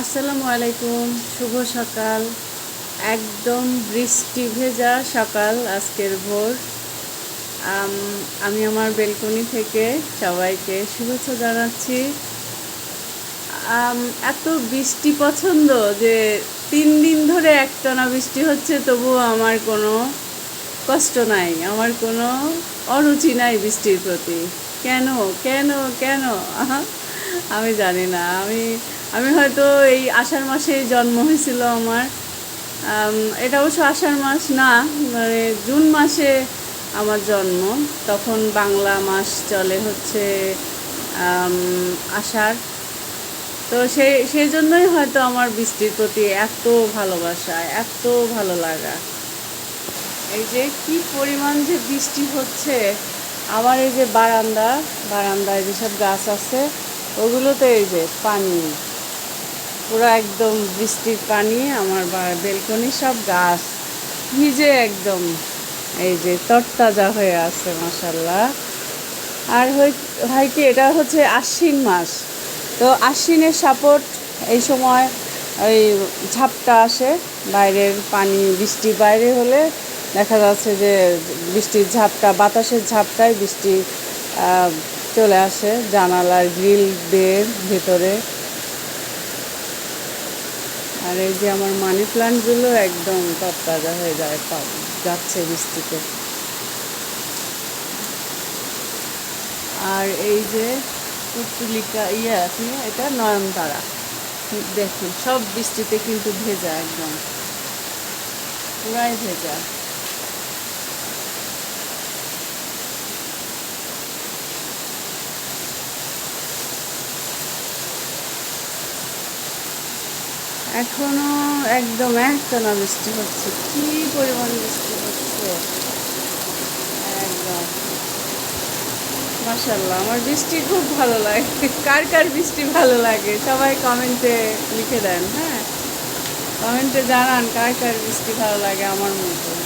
আসসালামু আলাইকুম, শুভ সকাল। একদম বৃষ্টি ভেজা সকাল আজকের ভোর। আমি আমার বেলকনি থেকে সবাইকে শুভেচ্ছা জানাচ্ছি। এত বৃষ্টি পছন্দ যে তিন দিন ধরে একটানা বৃষ্টি হচ্ছে, তবুও আমার কোনো কষ্ট নাই, আমার কোনো অরুচি নাই বৃষ্টির প্রতি। কেন? কেন? কেন? আমি জানি না। আমি আমি হয়তো এই আষাঢ় মাসে জন্ম হয়েছিল আমার। এটা অবশ্য আষাঢ় মাস না মানে জুন মাসে আমার জন্ম। তখন বাংলা মাস চলে হচ্ছে আষাঢ়। তো সেই সেই জন্যই হয়তো আমার বৃষ্টির প্রতি এত ভালোবাসা, এত ভালো লাগা। এই যে কি পরিমাণ যে বৃষ্টি হচ্ছে, আমার এই যে বারান্দা, বারান্দায় যেসব গাছ আছে, ওগুলোতে এই যে পানি। পুরো একদম বৃষ্টির পানি, আমার বেলকনি, সব গাছ। ভিজে একদম এই যে তরতাজা হয়ে আছে মাসাল্লাহ আর হয়- কি, এটা হচ্ছে আশ্বিন মাস। তো আশ্বিনের সাপোর্ট এই সময় ওই ঝাপটা আসে, বাইরের পানি, বৃষ্টি বাইরে হলে দেখা যাচ্ছে যে বৃষ্টির ঝাপটা, বাতাসের ঝাপটায় বৃষ্টি চলে আসে। জানালার গ্রিল বের ভেতরে। আর এই যে আমার মানি প্লান্টগুলো একদম তরতাজা হয়ে যায় যাচ্ছে বৃষ্টিতে। আর এই যে পুতুলিকা ইয়ে আছে এটা নয়নতারা। দেখুন, সব বৃষ্টিতে কিন্তু ভেজা একদম। পুরাই ভেজা। এখনও একদম একটানা বৃষ্টি হচ্ছে। কি পরিমাণ বৃষ্টি হচ্ছে? একদম। মাসাল্লাহ আমার বৃষ্টি খুব ভালো লাগে। কার কার বৃষ্টি ভালো লাগে? সবাই কমেন্টে লিখে দেন হ্যাঁ? কমেন্টে জানান কার কার বৃষ্টি ভালো লাগে আমার মতো।